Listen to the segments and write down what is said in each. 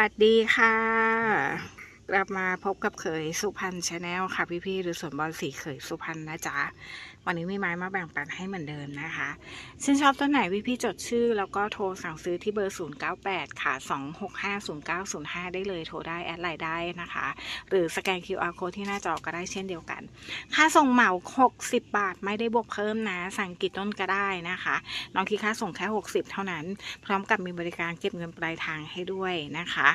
วัสดีค่ะ กลับมาพบกับเขยสุพรรณชาแนลค่ะพี่ๆหรือสวนบอลสีเขยสุพรรณนะจ๊ะ วันนี้มีไม้มาแบ่งปันให้เหมือนเดิมนะคะชื่นชอบต้นไหนพี่ๆจดชื่อ แล้วก็โทรสั่งซื้อที่เบอร์ 098 ค่ะ 2650905 ได้เลยโทรได้แอดไลน์ได้นะคะ หรือสแกน QR code ที่หน้าจอก็ได้เช่นเดียวกัน ค่าส่งเหมา 60 บาทไม่ได้บวกเพิ่มนะ สั่งกี่ต้นก็ได้นะคะน้องคิดค่าส่งแค่ 60 เท่านั้น พร้อมกับมีบริการเก็บเงินปลายทางให้ด้วยนะคะ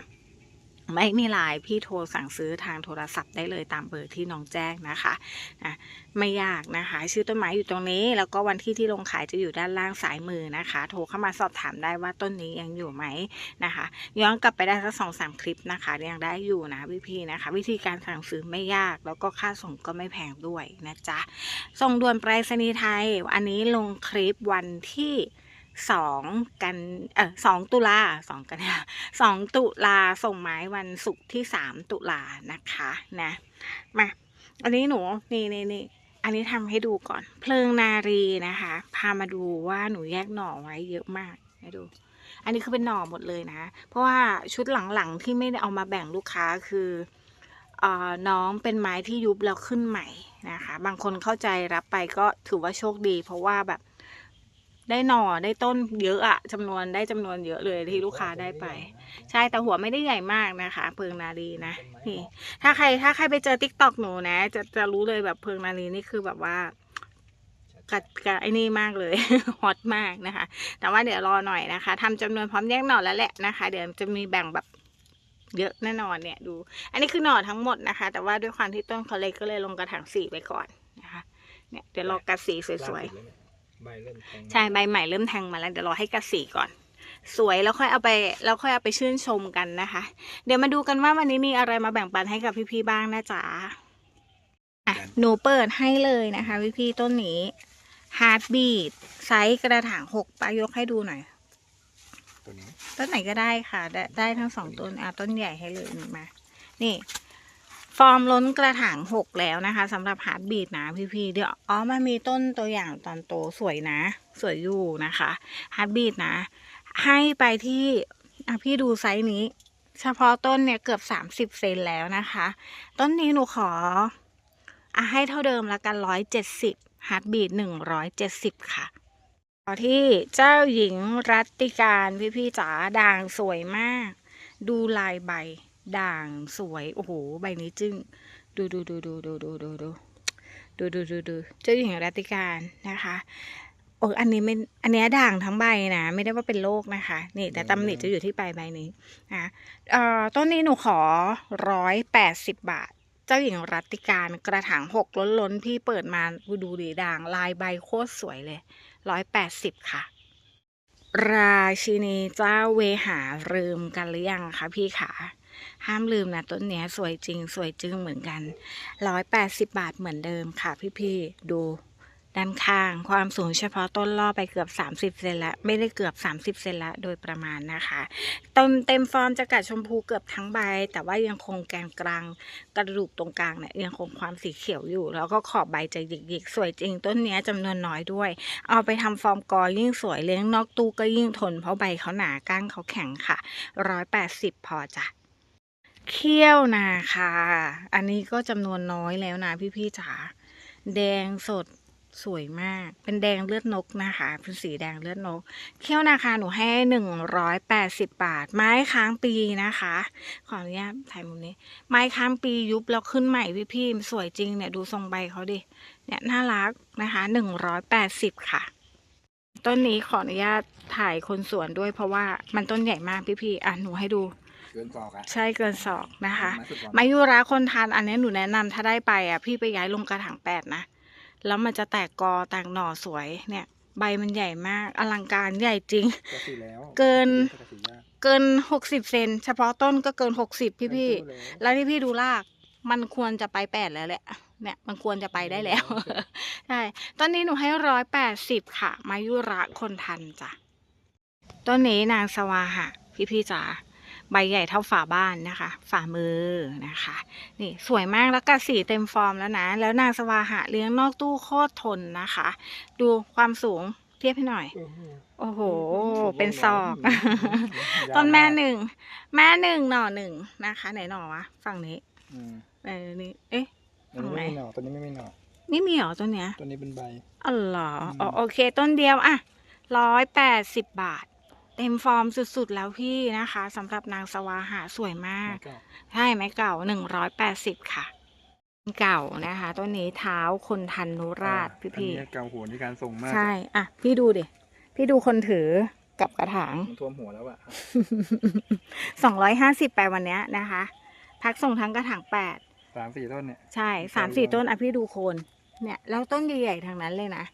ไม่มีไลน์พี่โทรสั่งซื้อทางโทรศัพท์ได้เลยตามเบอร์ที่น้องแจ้งนะคะนะไม่ยากนะคะ ชื่อต้นไม้อยู่ตรงนี้ แล้วก็วันที่ที่ลงขายจะอยู่ด้านล่างซ้ายมือนะคะ โทรเข้ามาสอบถามได้ว่าต้นนี้ยังอยู่ไหมนะคะ ย้อนกลับไปได้สักสองสามคลิปนะคะยังได้อยู่นะพี่ๆนะคะ วิธีการสั่งซื้อไม่ยาก แล้วก็ค่าส่งก็ไม่แพงด้วยนะจ๊ะส่งด่วนไปรษณีย์ไทย อันนี้ลงคลิปวันที่ สองกันเออสองตุลาสองกันยสองตุลาส่งไม้วันศุกร์ที่สามตุลานะคะนะมาอันนี้หนูนี่นี่นี่อันนี้ทำให้ดูก่อน เพลิงนารีนะคะ พามาดูว่าหนูแยกหน่อไว้เยอะมากให้ดู อันนี้คือเป็นหน่อหมดเลยนะ เพราะว่าชุดหลังๆที่ไม่ได้เอามาแบ่งลูกค้าคือเอ่อน้องเป็นไม้ที่ยุบแล้วขึ้นใหม่นะคะ บางคนเข้าใจรับไปก็ถือว่าโชคดี เพราะว่าแบบ ได้หน่อได้ต้นเยอะอะจำนวนได้จำนวนเยอะเลยที่ลูกค้าได้ไป ใช่แต่หัวไม่ได้ใหญ่มากนะคะ เพิงนารีนะนี่ ถ้าใครถ้าใครไปเจอติ๊กต็อกหนูนะ จะจะรู้เลยแบบเพิงนารีนี่คือแบบว่ากัดกัดไอ้นี่มากเลยฮอตมากนะคะ แต่ว่าเดี๋ยวรอหน่อยนะคะทำจำนวนพร้อมแยกหน่อแล้วแหละนะคะ เดี๋ยวจะมีแบ่งแบบเยอะแน่นอนเนี่ยดู อันนี้คือหน่อทั้งหมดนะคะ แต่ว่าด้วยความที่ต้นเขาเล็กก็เลยลงกระถางสีไปก่อนนะคะ เนี่ยเดี๋ยวรอกัดสีสวยๆ ใบเริ่มแทงใช่ใบใหม่เริ่มแทงมาแล้วเดี๋ยวรอให้กระสีก่อน สวยแล้วค่อยเอาไปแล้วค่อยเอาไปชื่นชมกันนะคะ เดี๋ยวมาดูกันว่าวันนี้มีอะไรมาแบ่งปันให้กับพี่ๆบ้างนะจ๊ะอะหนูเปิดให้เลยนะคะ พี่ๆต้นนี้ฮาร์ดบีดไซส์กระถางหกปายกให้ดูหน่อยตัวนี้ต้นไหนก็ได้ค่ะ ได้ได้ทั้งสองต้นอะต้นใหญ่ให้เลยนี่มา นี่ ฟอร์มล้นกระถางหกแล้วนะคะสำหรับฮาร์ดบีดนะพี่ๆเดี๋ยวอ๋อมันมีต้นตัวอย่างตอนโตสวยนะ สวยอยู่นะคะฮาร์ดบีดนะ ให้ไปที่อะพี่ดูไซส์นี้ เฉพาะต้นเนี่ยเกือบสามสิบเซนแล้วนะคะ ต้นนี้หนูขออะให้เท่าเดิมละกันร้อยเจ็ดสิบฮาร์ดบีดหนึ่งร้อยเจ็ดสิบค่ะต่อที่เจ้าหญิงรัตติการพี่พี่ๆจ๋าด่างสวยมาก ดูลายใบ ด่างสวย โอ้โห ใบนี้จึ้ง ดูดูดูดูดูดูดูดูดูดูดูดูเจ้าหญิงรัติการนะคะโอ้อันนี้ไม่อันนี้ด่างทั้งใบนะ ไม่ได้ว่าเป็นโรคนะคะ นี่ แต่ตำหนิจะอยู่ที่ปลายใบนี้นะเอ่อต้นนี้หนูขอร้อยแปดสิบบาท เจ้าหญิงรัติการกระถางหกล้นล้นพี่เปิดมาดูดีด่างลายใบโคตรสวยเลยร้อยแปดสิบค่ะ ราชินีเจ้าเวหาลืมกันหรือยังคะพี่ขา ห้ามลืมนะต้นเนี้ยสวยจริง สวยจึงเหมือนกันร้อยแปดสิบบาทเหมือนเดิมค่ะพี่ๆดูด้านข้างความสูงเฉพาะต้นล่อไปเกือบ 30 เซนละไม่ได้เกือบ 30 เซนละโดยประมาณนะคะต็มเต็มฟอร์มจะกัดชมพูเกือบทั้งใบ แต่ว่ายังคงแกนกลางกระดูกตรงกลางเนี่ยยังคงความสีเขียวอยู่ แล้วก็ขอบใบจะหยิกๆ สวยจริง ต้นนี้ยจำนวนน้อยด้วย เอาไปทำฟอร์มกอยิ่งสวยเลี้ยงนอกตู้ก็ยิ่งทนเพราะใบเขาหนาก้านเขาแข็งค่ะร้อยแปดสิบพอจ้ะ เขี้ยวนาคาอันนี้ก็จำนวนน้อยแล้วนะพี่ๆจ๋าแดงสดสวยมาก เป็นแดงเลือดนกนะคะ เป็นสีแดงเลือดนก เขี้ยวนาคาหนูให้หนึ่งร้อยแปดสิบบาท ไม้ค้างปีนะคะ ขออนุญาตถ่ายมุมนี้ ไม้ค้างปียุบแล้วขึ้นใหม่พี่ๆสวยจริงเนี่ยดูทรงใบเขาดิ เนี่ยน่ารักนะคะหนึ่งร้อยแปดสิบค่ะ ต้นนี้ขออนุญาตถ่ายคนสวนด้วยเพราะว่ามันต้นใหญ่มากพี่ๆอะหนูให้ดู เกินต่อกันใช่เกินศอกนะคะ ไม้สุดก่อนมายุราคนทานอันนี้หนูแนะนำถ้าได้ไปอะ พี่ไปย้ายลงกระถางแปดนะ แล้วมันจะแตกกอแตกหน่อสวยเนี่ย ใบมันใหญ่มาก อลังการใหญ่จริงก็สีแล้วเกินก็สียากเกินหกสิบเซนเฉพาะต้นก็เกินหกสิบพี่พี่ๆเกินตู้แล้วที่พี่ดูราก มันควรจะไปแปดแล้วแหละเนี่ยมันควรจะไปได้แล้ว ใช่ต้นนี้หนูให้ร้อยแปดสิบค่ะ มายุระคนทันจ้ะ ต้นนี้นางสวาหะ พี่พี่ๆจ๋า ใบใหญ่เท่าฝาบ้านนะคะ ฝ่ามือนะคะ นี่สวยมากแล้วก็สีเต็มฟอร์มแล้วนะ แล้วนางสวาหะเลี้ยงนอกตู้โคตรทนนะคะ ดูความสูงเทียบให้หน่อย โอ้โหโอ้โหผมเป็นศอกยาวต้นแม่ากหนึ่ง แม่หนึ่งหน่อหนึ่งนะคะ ไหนหน่อวะ ฝั่งนี้อืมเออนี่ เอ๊ะตัวนี้ไม่มีหน่อตัวนี้ไม่มีหน่อไม่มีเหรอตัวเนี้ย ตัวนี้เป็นใบอ๋อเหรออืมอ๋อโอเค ต้นเดียวอะร้อยแปดสิบบาท เต็มฟอร์มสุดๆแล้วพี่นะคะสำหรับนางสวาหาสวยมากแล้วก็ใช่ไหมเก่าหนึ่งร้อยแปดสิบค่ะ เก่านะคะต้นนี้เท้าคนทันนุราชพี่พี่อันนี้เกาหัวในการส่งมาก ใช่ อะ พี่ดูดิ พี่ดูคนถือกับกระถางมันท่วมหัวแล้วอะสองร้อยห้าสิบไปวันเนี้ยนะคะ พักส่งทั้งกระถางแปดสามสี่ต้นเนี่ย ใช่ใช่สามสี่เลยต้นอะพี่ดูโคน เนี่ย แล้วต้นใหญ่ๆทางนั้นเลยนะ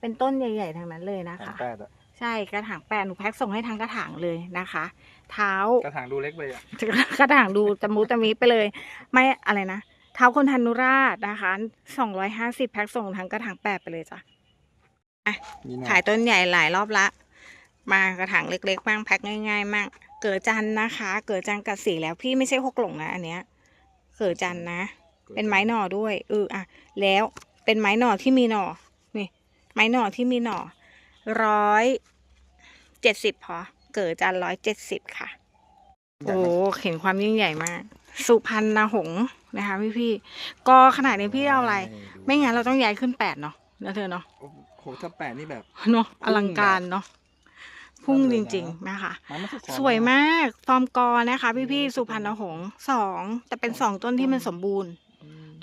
เป็นต้นใหญ่ๆทางนั้นเลยนะสามคะแปดอะ ใช่กระถางแปดหนูแพ็คส่งให้ทั้งกระถางเลยนะคะ เท้ากระถางดูเล็กไปอะกระถางดูตะมุตะมิไปเลย ไม่อะไรนะเท้าคนทันุราชนะคะสองร้อยห้าสิบแพ็คส่งทั้งกระถางแปดไปเลยจ้ะมีหน่อขายต้นใหญ่หลายรอบละ มากระถางเล็กๆบ้างแพ็คง่ายๆมากเกิดจันทร์นะคะ เกิดจันทร์กัดสีแล้วพี่ไม่ใช่หกหลงนะอันเนี้ย เกิดจันทร์นะ เป็นไม้หน่อด้วยเอออะแล้วเป็นไม้หน่อที่มีหน่อนี่ไม้หน่อที่มีหน่อ ร้อยเจ็ดสิบพอ เกิดจันร้อยเจ็ดสิบค่ะ โอ้เห็นความยิ่งใหญ่มาก สุพรรณหงส์นะคะพี่พี่ๆก็ขนาดนี้พี่เอาอะไร ไม่งั้นเราต้องย้ายขึ้นแปดเนาะนะเธอเนาะโอ้โหถ้าแปดนี่แบบเนาะอลังการเนาะพุ่งชอบเลจยนะริง ๆ นะคะมันไม่ใช่ของสวยมาก ฟอร์มกอนะคะ พี่พี่ๆสุพรรณหงส์สอง แต่เป็นสองต้นที่มันสมบูรณ์อืม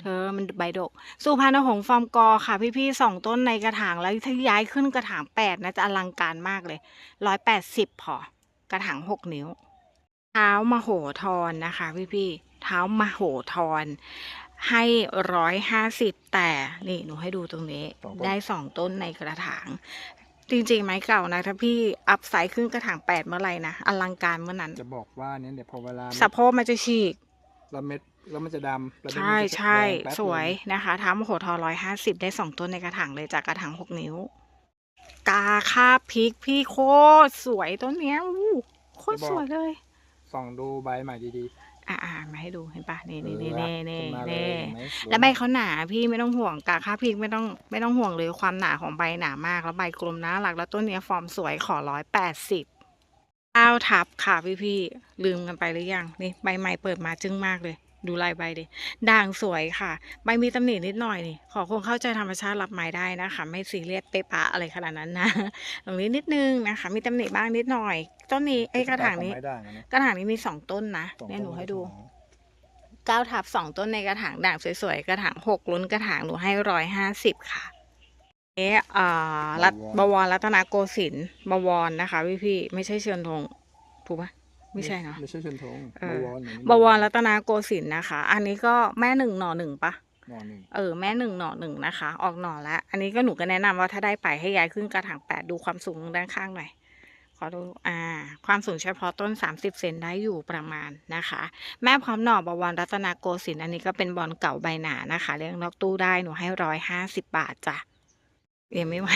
เธอมันใบดก สุพรรณหงส์ฟอร์มกอค่ะพี่พี่ๆสองต้นในกระถางแล้วถ้าย้ายขึ้นกระถางแปดนะจะอลังการมากเลยร้อยแปดสิบพอกระถางหกนิ้ว เท้ามโหธรนะคะพี่พี่ๆเท้ามโหธรให้ร้อยห้าสิบแต่นี่หนูให้ดูตรงนี้ ได้สองต้นในกระถาง จริงๆไม้เก่านะ ถ้าพี่อัพไซด์ขึ้นกระถางแปดเมื่อไหร่นะอลังการเมื่อนั้น จะบอกว่าเนี่ยเดี๋ยวพอเวลาสะโพกมันจะฉีก แล้วเม็ด แล้วมันจะดำแล้วเม็ดใช่มันจะใช่แดงแป๊บสวยนึงนะคะท้ามโหทอร้อยห้าสิบได้สองต้นในกระถางเลยจากกระถางหกนิ้ว กาคาบพริกพี่โคตรสวยต้นเนี้ยอู้โคตรสวยเลย ส่องดูใบใหม่ดีอ่าอ่ามาให้ดูเห็นปะๆนี่นี่เอนี่อนี่ขึ้นี่มาเลยนี่เห็นไหมแล้วใบเขาหนาพี่ไม่ต้องห่วงกาคาบพริกไม่ต้องไม่ต้องห่วงเลยความหนาของใบหนามากแล้วใบกลมน่ารักแล้วต้นเนี้ยฟอร์มสวยขอร้อยแปดสิบก้าวทับค่ะพี่พี่ๆลืมกันไปหรือยังนี่ใบใหม่เปิดมาจึ้งมากเลย ดูลายใบดิด่างสวยค่ะ ใบมีตำหนินิดหน่อยนี่ ขอคงเข้าใจธรรมชาติรับไม้ได้นะคะ ไม่ซีเรียสเป๊ะปะอะไรขนาดนั้นนะตรงนี้นิดนึงนะคะ มีตำหนิบ้างนิดหน่อย ต้นนี้ไอ้ยกระถางนี้ไม้ด่างอะนะกระถางนี้มีสองต้นนะสองเนี่ยหนูต้ให้ดูกระถางเก้าทับสองต้นในกระถางด่างสวยๆ กระถางหกล้นกระถางหนูให้ร้อยห้าสิบค่ะเอ๊ะอ่ารัตบวรรัตนโกสินทร์บวรนะคะพี่พี่ๆไม่ใช่เชิญธงถูกปะ ไม่ใช่เนาะไม่ใช่เชิญธงเออ บวรเหมือนบวรรัตนโกสินทร์นะคะ อันนี้ก็แม่หนึ่งหน่อหนึ่งปะหน่อหนึ่งเออแม่หนึ่งหน่อหนึ่งนะคะ ออกหน่อแล้ว อันนี้ก็หนูก็แนะนำว่าถ้าได้ไปให้ย้ายขึ้นกระถางแปดดูความสูงด้านข้างหน่อย ขอดูอ่า ความสูงเฉพาะต้น 30 เซนได้อยู่ประมาณนะคะ แม่พร้อมหน่อบวรรัตนโกสินทร์อันนี้ก็เป็นบอลเก่าใบหนานะคะ เลี้ยงนอกตู้ได้หนูให้ร้อยห้าสิบบาทจ้ะยังไม่ไหว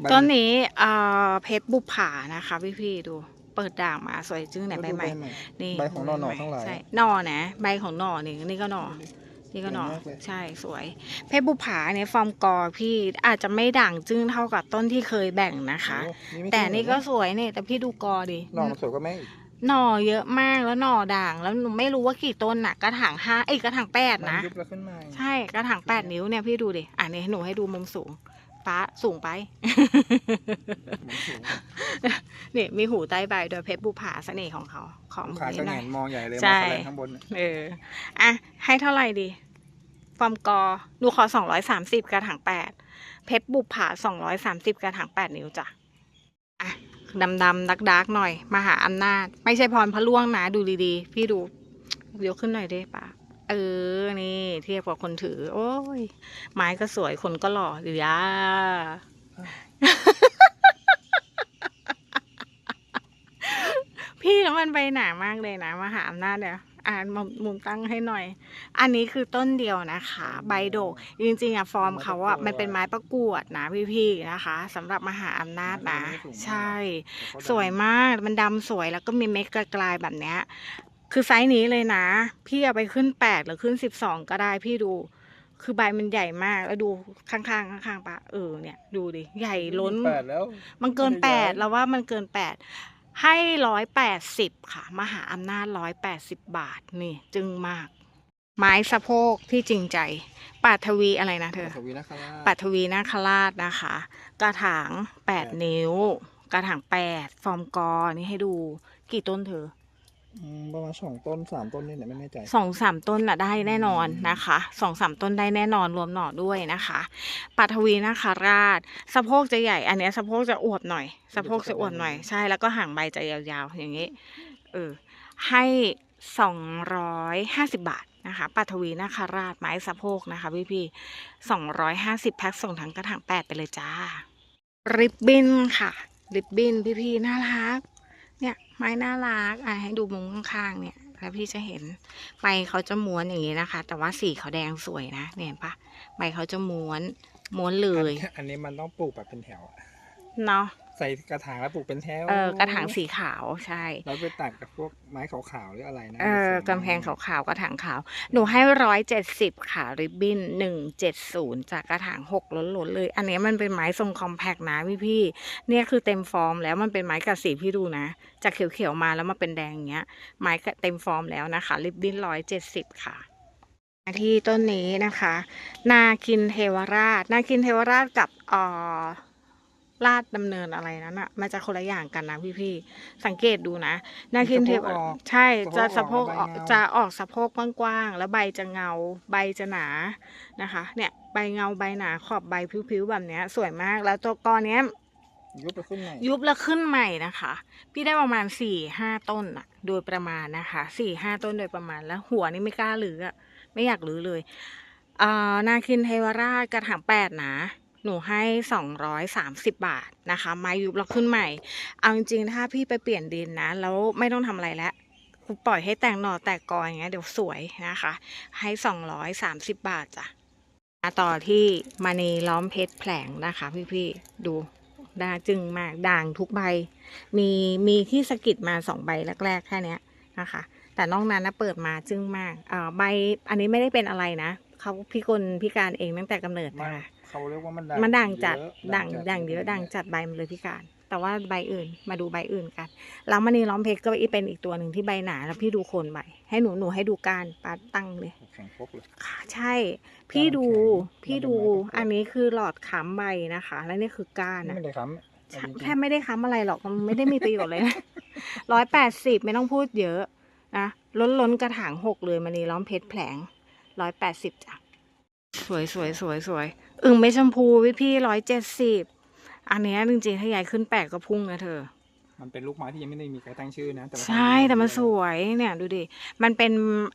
ใบต้นนี้เอ่อเพชรบุปผานะคะพี่ๆดู เปิดด่างมาสวยจึ้งไหนใบใหม่ นี่ใบของหน่อหน่อทั้งหลายใช่หน่อนะใบของหน่อนี่นี่ก็หน่อนี่ก็หน่อสวยมากเลยใช่สวย เพชรบุปผาเนี่ยฟอร์มกอพี่อาจจะไม่ด่างจึ้งเท่ากับต้นที่เคยแบ่งนะคะโอ้ไม่แต่ใช่นี่ก็เหรอสวยเนี่ยแต่พี่ดูกอดิหน่อมันสวยกว่าแม่อีกหน่อเยอะมากแล้วหน่อด่าง แล้วหนูไม่รู้ว่ากี่ต้นน่ะกระถางห้าเอ้ยกระถางแปดมันนะยุบแล้วขึ้นมาใช่กระถางแปดนิ้วเนี่ยพี่ดูดิอะนี่หนูให้ดูมุมสูง ฟ้าสูงไปเหมือนสูงนี่มีหูใต้ใบโดยเพชรบุปผาเสน่ห์ของเขา ขอลูมุกมค้านี้ก็หแงน่อยนมองใหญ่เลยใช่มาแสดงข้างบนน่ะเออ อะ ให้เท่าไหร่ดี ฟอร์มกอดูขอสองร้อยสามสิบกระถางแปด เพชรบุปผาสองร้อยสามสิบกระถางแปดนิ้วจ้ะ อะ ดำดำดักดักๆหน่อย มหาอำนาจ ไม่ใช่พรพระล่วงนะ ดูดีๆ พี่ดู ยกขึ้นหน่อยได้ปะ เออ นี่เทียบกับคนถือ โอ้ย ไม้ก็สวยคนก็หล่ออยู่ย่าพี่แล้วมันใบหนามากเลยนะมหาอำนาจเนี่ยอ่านมุมมุมตั้งให้หน่อย อันนี้คือต้นเดียวนะคะ ใบโดก จริงๆอะฟอร์มเขาอะมันเป็นไม้ประกวดนะพี่ๆนะคะสำหรับมหาอำนาจนะ ใช่ สวยมากมันดำสวยแล้วก็มีเม็ดกลายๆแบบเนี้ย คือไซส์นี้เลยนะ พี่เอาไปขึ้นแปดหรือขึ้นสิบสองก็ได้พี่ดู คือใบมันใหญ่มากแล้วดูข้างๆข้างๆปะเออเนี่ยดูดิใหญ่ล้น แปดแล้ว มันเกินไม่แปได้ดย้ายเราว่ามันเกินแปดให้ร้อยแปดสิบค่ะ มหาอำนาจร้อยแปดสิบบาทนี่ จึงมาก ไม้สะโพกที่จริงใจปัทวีอะไรนะเธอสวีนาคาราชปัทวีนาคราชนะคะ กระถางแปดแปดนิ้ว กระถางแปดฟอร์มกอนี่ให้ดู กี่ต้นเธอ อืมประมาณสองต้นสามต้นนี่แหละไม่แน่ใจ สองสามต้นน่ะได้แน่นอนนะคะสองสามต้นได้แน่นอนรวมหน่อด้วยนะคะปัทวีนาคาราช สะโพกจะใหญ่ อันเนี้ยสะโพกจะอวบหน่อย สะโพกจะอวบหน่อยใช่แล้วก็ห่างใบจะยาวๆอย่างนี้เออให้สองร้อยห้าสิบบาทนะคะปัทวีนาคาราชไม้สะโพกนะคะพี่พี่สองร้อยห้าสิบแพ็คส่งทั้งกระถางแปดไปเลยจ้าริบบิ้นค่ะริบบิ้นพี่พี่ๆน่ารัก เนี่ยไม้น่ารักอะให้ดูมุมข้างๆเนี่ย แล้วพี่จะเห็นใบเขาจะม้วนอย่างนี้นะคะ แต่ว่าสีเขาแดงสวยนะเนี่ยเห็นปะใบเขาจะม้วนม้วนเลย อันนี้มันต้องปลูกแบบเป็นแถวอะเนาะ ใส่กระถางแล้วปลูกเป็นแถวเออกระถางสีขาวใช่แล้วไปตัดกับพวกไม้ขาวๆหรืออะไรนะเออกำแพงขาวๆกระถางขาว หนูให้ร้อยเจ็ดสิบค่ะริบบิ้นหนึ่งเจ็ดศูนย์จากกระถางหกล้นๆเลย อันนี้มันเป็นไม้ทรงคอมแพกนะพี่พี่ๆเนี่ยคือเต็มฟอร์มแล้วมันเป็นไม้กัดสีพี่ดูนะ จากเขียวๆมาแล้วมาเป็นแดงอย่างเงี้ย ไม้เต็มฟอร์มแล้วนะคะริบบิ้นร้อยเจ็ดสิบค่ะมาที่ต้นนี้นะคะ นาคินเทวราช นาคินเทวราชกับเอ่อ ลาดดำเนินอะไรนั้นอะมันจะคนละอย่างกันนะพี่ๆสังเกตดูนะนาคินเทวราชใช่จะสะโพกออกจะออกสะโพกกว้างๆแล้วใบจะเงา ใบจะหนานะคะ เนี่ยใบเงาใบหนาขอบใบผิวๆแบบเนี้ย สวยมากแล้วตัวกอเนี้ยยุบไปขึ้นใหม่ยุบแล้วขึ้นใหม่นะคะ พี่ได้ประมาณสี่ห้าต้นอะโดยประมาณนะคะสี่ห้าต้นโดยประมาณแล้วหัวนี่ไม่กล้าหรืออะไม่อยากหรือเลยอ่านาคินเทวราชกระถางแปดนะ หนูให้สองร้อยสามสิบบาทนะคะ ไม้ยุบแล้วขึ้นใหม่ เอาจริงๆ ถ้าพี่ไปเปลี่ยนดินนะ แล้วไม่ต้องทำอะไรแล้วปล่อยให้แตงหน่อแตกกออย่างเงี้ยเดี๋ยวสวยนะคะ ให้สองร้อยสามสิบบาทจ้ะมาต่อที่มานีล้อมเพชรแผลงนะคะพี่ๆดูด่าจึงมากด่างทุกใบ มีมีที่สะกิดมาสองใบแรกๆแค่นี้นะคะ แต่นอกนั้นนะเปิดมาจึงมากอ่าใบอันนี้ไม่ได้เป็นอะไรนะเขาพิกลพิการเองตั้งแต่กำเนิดมันนะคะ เขาเรียกว่ามันมันด่างจัดเยอะด่างด่างเยอะด่างจัดใบมันเลยพิการ แต่ว่าใบอื่นมาดูใบอื่นกันแล้วมันนี่ล้อมเพชรก็เป็นอีกตัวหนึ่งที่ใบหนาแล้วพี่ดูโคนใบ ให้หนูหนูให้ดูการปาตั้งเลยแข็งพกเลยค่ะใช่ พี่ดูก้านแข็งพี่ดูมันเป็นไม้ตะกั่วอันนี้คือหลอดค้ำใบนะคะ แล้วนี่คือก้านนี่นะไม่ได้ค้ำเอาจริงๆแทบไม่ได้ค้ำอะไรหรอกมันไม่ได้มีประโยชน์เลยนะร้อยแปดสิบไม่ต้องพูดเยอะนะล้นล้นๆกระถางหกเลยมันนี่ล้อมเพชรแผลงร้อยแปดสิบจ้ะสวยสวยสวยสวย อึ่งเม็ดชมพูพี่พี่ร้อยเจ็ดสิบอันเนี้ยจริงๆ ถ้ายายขึ้นแปดก็พุ่งนะเธอ มันเป็นลูกไม้ที่ยังไม่ได้มีใครตั้งชื่อนะแต่ว่าใช่แต่มันสวยเนี่ยดูดิ มันเป็น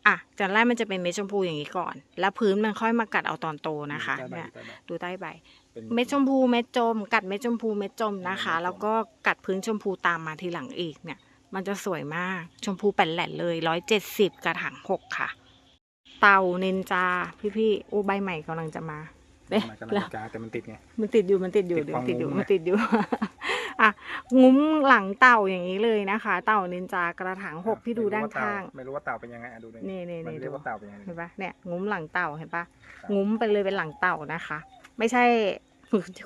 อะจากแรกมันจะเป็นเม็ดชมพูอย่างนี้ก่อน แล้วพื้นมันค่อยมากัดเอาตอนโตนะคะใต้ใบเนี่ยใต้ใบดูใต้ใบเป็นเม็ดชมพูเม็ดจม กัดเม็ดชมพูเม็ดจมนะคะเม็ดจมแล้วก็กัดพื้นชมพูตามมาทีหลังอีกเนี่ย มันจะสวยมากชมพูแป่นแหลนเลยร้อยเจ็ดสิบกระถางหกค่ะ เต่าเนนจาพี่ๆโอ้ใบใหม่กำลังจะมา เอ๊ะมันกำลังแล้วจะกาแต่มันติดไง มันติดอยู่มันติดอยู่ติดเดี๋ยวความติดอยู่งุ้ม มันอะติดอยู่ อะงุ้มหลังเต่าอย่างนี้เลยนะคะ เต่าเนนจากระถางหกพี่ดูด้านข้าง ไม่รู้ว่าเต่าเป็นยังไงอะดูเลยนี่นี่มันนี่เรียดูกว่าเต่าเป็นยังไง เห็นปะเนี่ยงุ้มหลังเต่าเห็นปะครับงุ้มไปเลยเป็นหลังเต่านะคะ ไม่ใช่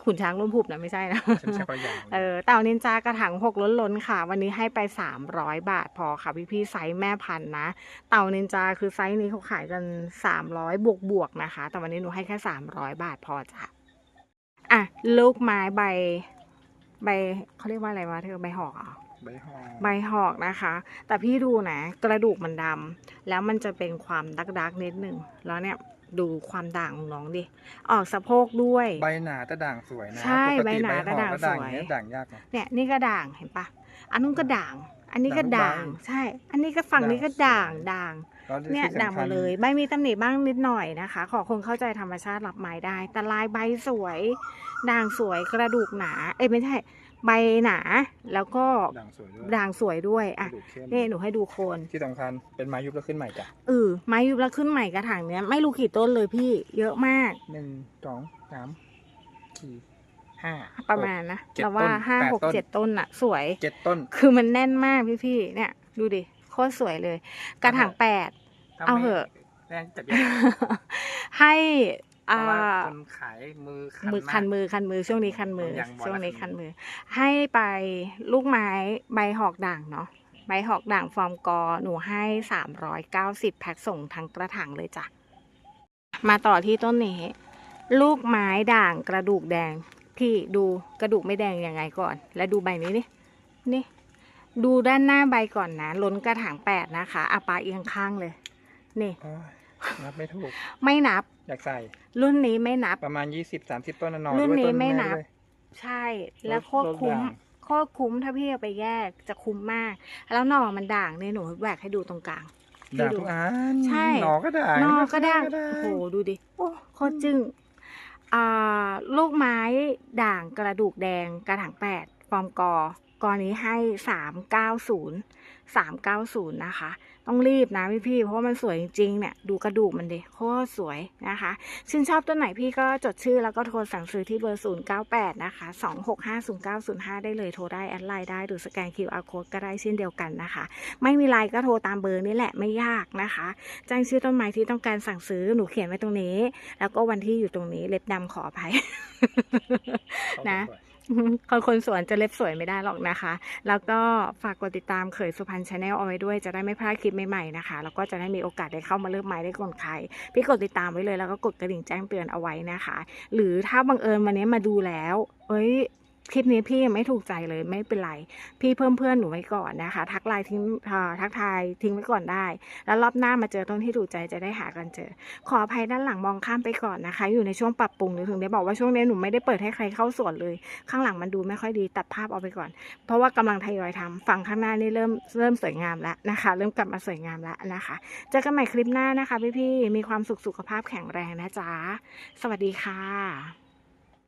ขุนช้างร่มผูบนะไม่ใช่นะฉันใช้ประหยัดเออเต่านินจากระถางหกล้นล้นๆค่ะ วันนี้ให้ไปสามร้อยบาทพอค่ะพี่พี่ๆไซส์แม่พันธุ์นะ เต่านินจาคือไซส์นี้เขาขายกันสามร้อยบวกบวกๆนะคะ แต่วันนี้หนูให้แค่สามร้อยบาทพอจ้ะอะลูกไม้ใบ ใบเขาเรียกว่าอะไรวะเธอใบหอกเหรอใบหอมใบหอกนะคะ แต่พี่ดูนะ กระดูกมันดำแล้วมันจะเป็นความดักดักๆนิดหนึ่งแล้วเนี่ย ดูความด่างของน้องดิ ออกสะโพกด้วย ใบหนาแต่ด่างสวยนะใช่ปกติใบหนาแต่ด่างก็ด่างสวยเนี้ยด่างยากนะเนี่ย นี่ก็ด่างเห็นปะอันนู้นก็ด่าง อันนี้ก็ด่าด่างงทุกใบใช่ อันนี้ก็ฝั่งนี้ก็ด่างด่างสวยด่างแล้วที่เนี่ยสำคัญด่างหมดเลย ใบมีตำหนิบ้างนิดหน่อยนะคะ ขอคนเข้าใจธรรมชาติรับไม้ได้ แต่ลายใบสวย ด่างสวยกระดูกหนา เอ้ยไม่ใช่ ใบหนา แล้วก็ด่างสวยด้วยด่างสวยด้วยกอะระดูกเข้มนี่หนูให้ดูโคนที่สำคัญเป็นไม้ยุบแล้วขึ้นใหม่จ้ะเออไม้ยุบแล้วขึ้นใหม่กระถางเนี้ยไม่รู้กี่ต้นเลยพี่เยอะมากหนึ่งสองสามสี่ห้า ประมาณนะเจ็ดเราว่าต้นห้าแปดหกต้น เจ็ดต้นอะสวยเจ็ดต้น คือมันแน่นมากพี่ๆเนี่ย ดูดิโคตรสวยเลย กระถางแปดถ้เอาไม่เหอะ แรงจัดยากให้ เพอ่าราะว่าคนขายมือคันมือมากคันมือคันมือช่วงนี้คันมืออย่างวันละช่วงนี้คัคันนมืมืออให้ไปลูกไม้ใบหอกด่างเนาะใบหอกด่างฟอร์มกอหนูให้สามร้อยเก้าสิบแพ็คส่งทั้งกระถางเลยจ้ะมาต่อที่ต้นนี้ ลูกไม้ด่างกระดูกแดงพี่ดูกระดูกไม่แดงยังไงก่อน แล้วดูใบนี้นี่นี่ ดูด้านหน้าใบก่อนนะล้นกระถางแปดนะคะอาปาเอียงข้างเลย นี่โอ้ย นับไม่ถูก ไม่นับ อยากใส่ รุ่นนี้ไม่นับ ประมาณยี่สิบสามสิบต้นนะนอนรุ่นด้วยนี้ต้นไม่แม่นับด้วยใช่ แล้วโคตรรถคุ้มด่างโคตรคุ้มถ้าพี่เอาไปแยกจะคุ้มมาก แล้วหน่อมันด่างเนี่ยหนูแหวกให้ดูตรงกลางให้ด่างดูทุกอันใช่หนอก็ด่างหนอก็ด่างก็โอ้โหดูดิ โอ้โคตรจึ้งอ่าลูกไม้ด่างกระดูกแดงกระถางแปดฟอร์มกอกอนี้ให้สามเก้าศูนย์ สามเก้าศูนย์นะคะ ต้องรีบนะพี่พี่เพราะมันสวยจริงๆเนี่ยดูกระดูกมันดิโคตรสวยนะคะ ชื่นชอบต้นไหนพี่ก็จดชื่อแล้วก็โทรสั่งซื้อที่เบอร์ 098 นะคะ 2650905 ได้เลยโทรได้แอดไลน์ได้หรือสแกน QR code ก็ได้เช่นเดียวกันนะคะ ไม่มีไลน์ก็โทรตามเบอร์นี้แหละไม่ยากนะคะแจ้งชื่อต้นไม้ที่ต้องการสั่งซื้อหนูเขียนไว้ตรงนี้ แล้วก็วันที่อยู่ตรงนี้เล็บดำขออภัยนะ คนคนสวนจะเล็บสวยไม่ได้หรอกนะคะ แล้วก็ฝากกดติดตามเขยสุพรรณชาแนลเอาไว้ด้วย จะได้ไม่พลาดคลิปใหม่ๆนะคะ แล้วก็จะได้มีโอกาสได้เข้ามาเลือกไม้ได้ก่อนใคร พี่กดติดตามไว้เลย แล้วก็กดกระดิ่งแจ้งเตือนเอาไว้นะคะ หรือถ้าบังเอิญวันนี้มาดูแล้ว เอ้ย คลิปนี้พี่ยังไม่ถูกใจเลยไม่เป็นไร พี่เพิ่มเพื่อนหนูไว้ก่อนนะคะ ทักไลน์ทิ้งทักทายทิ้งไว้ก่อนได้ แล้วรอบหน้ามาเจอต้นที่ถูกใจจะได้หากันเจอ ขออภัยด้านหลังมองข้ามไปก่อนนะคะ อยู่ในช่วงปรับปรุงหนูถึงได้บอกว่าช่วงนี้หนูไม่ได้เปิดให้ใครเข้าสวนเลย ข้างหลังมันดูไม่ค่อยดีตัดภาพเอาไปก่อน เพราะว่ากำลังทยอยทำฝั่งข้างหน้านี่เริ่มเริ่มสวยงามแล้วนะคะ เริ่มกลับมาสวยงามแล้วนะคะเจอกันใหม่คลิปหน้านะคะพี่ๆมีความสุขสุขภาพแข็งแรงนะจ๊ะสวัสดีค่ะ